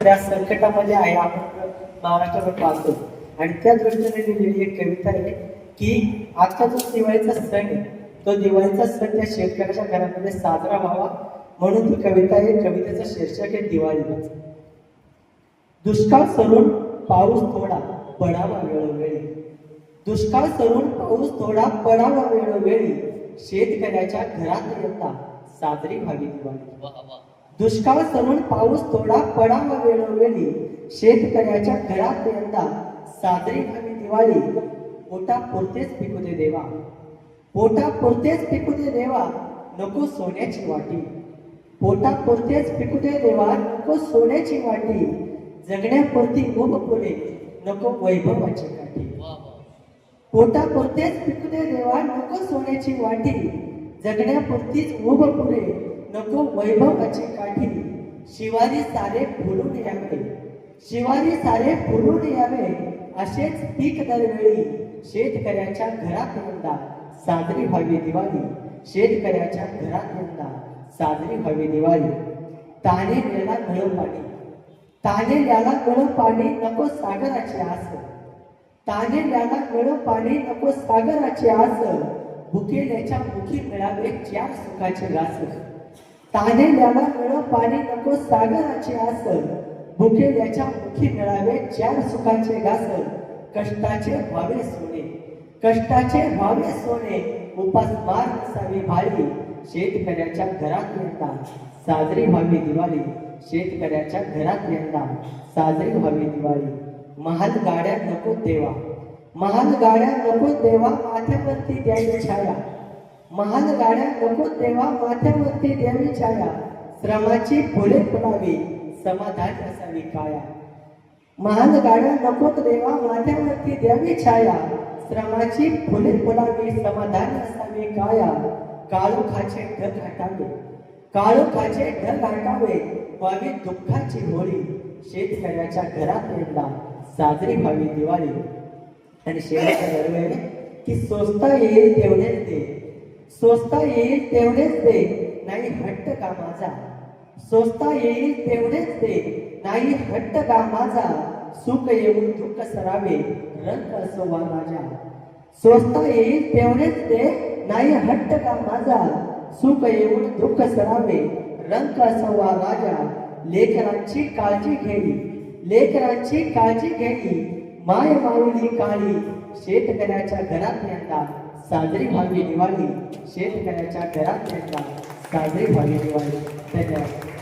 त्या संकटामध्ये आहे आपण महाराष्ट्रामध्ये पाहतो. आणि त्या दृष्टीने लिहिलेली एक कविता आहे की आजचा जो दिवाळीचा सण आहे तो दिवाळीचा सण त्या शेतकऱ्याच्या घरामध्ये साजरा व्हावा म्हणून ती कविता आहे कवितेचं शीर्षक आहे दिवाळी दुष्काळ सरून पाऊस थोडा पडावा वेळोवेळी. दुष्काळ सरून पाऊस थोडा पडावा वेळोवेळी. शेतकऱ्याच्या घरात येता साजरी व्हावी दिवाळी. दुष्काळ सरून पाऊस थोडा पडावा वेळोवेळी. शेतकऱ्याच्या घरात यंदा साजरी व्हावी दिवाळी. पोटा पुरतेच पिकू दे देवा. पोटा पुरतेच पिकू दे देवा नको सोन्याची वाटी. पोटा पुरतेच पिकू दे देवा नको सोन्याची वाटी. जगण्यापुरती उभ फुले नको वैभवाची काठी. पोटा पुरतेच पिकू दे देवा नको सोन्याची वाटी. जगण्यापुरतीच उभ पुरे नको वैभवाची काठी. शिवाजी सारे फुलून यावे. शिवाजी सारे फुलून यावे. असेच पीक दरवेळी शेतकऱ्याच्या घरात यंदा. साजरी व्हावी दिवाळी. शेतकऱ्याच्या घरात यंदा. साजरी व्हावी दिवाळी. ताने याला गळ पाणी. ताने याला गळ पाणी नको सागराचे आस. ताने याला गळ पाणी नको सागराचे आस. भुकेल्याच्या मुखी मिळावे चार सुखाचे घास. ताने द्याला मिळो पाणी नको सागराची आस भुकेल्याच्या मुखी मिळावे चार सुखाचे घासल कष्टाचे व्हावे सोने. कष्टाचे व्हावे सोने. उपास मार नसावी भारी शेतकऱ्याच्या घरात यंदा. साजरी व्हावी दिवाळी. शेतकऱ्याच्या घरात यंदा. साजरी व्हावी दिवाळी. महाल गाड्या नको देवा. महाल गाड्या नको देवा. माथ्यावरती द्यायची छाया. महान गाड्या नको देवा माथ्यावरती द्यावी छाया श्रमाची फुले फुलावी समाधान असावी काया. महान गाड्या नकोत देवा माथ्यावरती द्यावी छाया श्रमाची फुले फुलावी समाधान असावी काया. काळोखाचे ढग हटावे काळोखाचे ढग हटावे व्हावी दुःखाची होळी. शेतकऱ्याच्या घरात यंदा साजरी व्हावी दिवाळी. आणि शेवटच्या दरवे की स्वस्त येईल तेवढे ते. सोचता येईल तेवढेच दे नाही हट्ट का माझा? सोचता येईल तेवढेच दे नाही हट्ट का माझा? सुख येऊन दुःख सरावे रंग असोवा माझ्या सोसता येईल तेवढेच दे नाही हट्ट का माझा? सुख येऊन दुःख सरावे रंग असोवा राजा. लेकरांची काळजी घेई लेकरांची काळजी घेई. माय माऊली काळी शेतकऱ्याच्या घरात यंदा साजरी व्हावी दिवाळी शेतकऱ्याच्या घरात साजरी व्हावी दिवाळी धन्यवाद.